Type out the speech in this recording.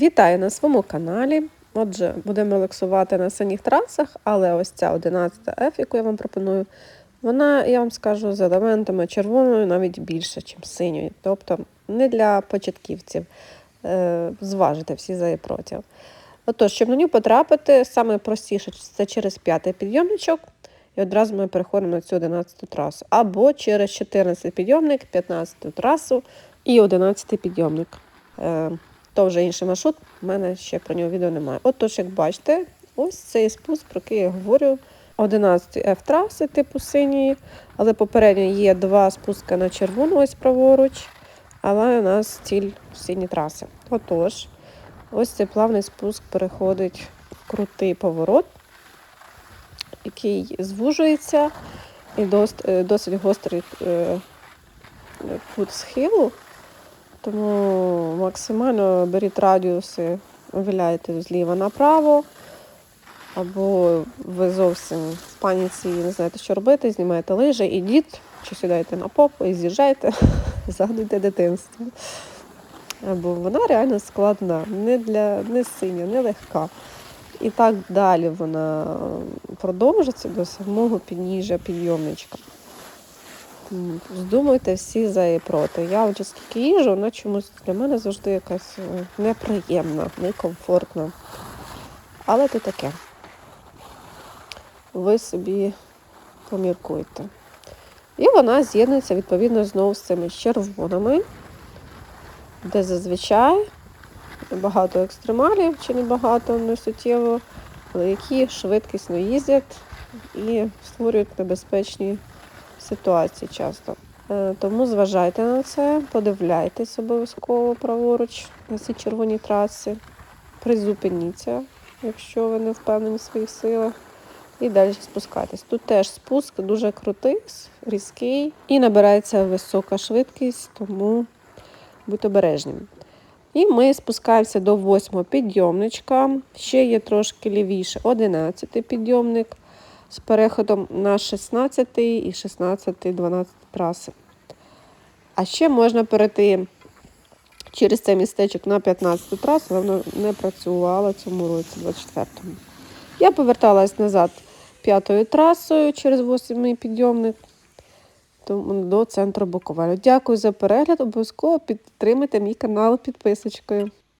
Вітаю на своєму каналі. Отже, будемо лексувати на синіх трасах, але ось ця 11 F, яку я вам пропоную, вона, я вам скажу, з елементами червоної навіть більше, ніж синьої. Тобто не для початківців. Е, Зважити всі за і проти. Отож, щоб на нього потрапити, саме простіше це через п'ятий підйомничок. І одразу ми переходимо на цю 11 трасу. Або через 14 підйомник, 15 трасу і 11 підйомник. То вже інший маршрут, в мене ще про нього відео немає. Отож, як бачите, ось цей спуск, про який я говорю, 11 F траси типу синьої, але попередньо є два спуски на червону, ось праворуч, але у нас ціль сині траси. Отож, ось цей плавний спуск переходить в крутий поворот, який звужується і е, досить гострий е, кут схилу. Тому максимально беріть радіуси, виляйте зліва направо, або ви зовсім в паніці не знаєте, що робити, знімаєте лижі, ідіть, чи сідаєте на попу і з'їжджайте, згадуйте дитинство. Бо вона реально складна, не для не синя, не легка. І так далі вона продовжиться до самого підніжжя підйомничка. Здумайте всі за і проти. Я вже скільки їжу, вона чомусь для мене завжди якась е, неприємна, некомфортна. Але то таке. Ви собі поміркуйте. І вона з'єднується відповідно знову з цими червоними, де зазвичай багато екстремалів, чи не багато, не але які швидкісно їздять і створюють небезпечні ситуації часто. Е, Тому зважайте на це, подивляйтесь обов'язково праворуч на ці червоні траси, призупиніться, якщо ви не впевнені в своїх силах. І далі спускайтесь. Тут теж спуск дуже крутий, різкий і набирається висока швидкість, тому будьте обережні. І ми спускаємося до восьмого підйомничка. Ще є трошки лівіше 11 підйомник з переходом на 16 і 16, 12 траси. А ще можна перейти через цей містечок на 15 трасу, але воно не працювало цьому році, 24-му. Я поверталась назад п'ятою трасою через 8 підйомник до центру Буковелю. Дякую за перегляд. Обов'язково підтримайте мій канал підписочкою.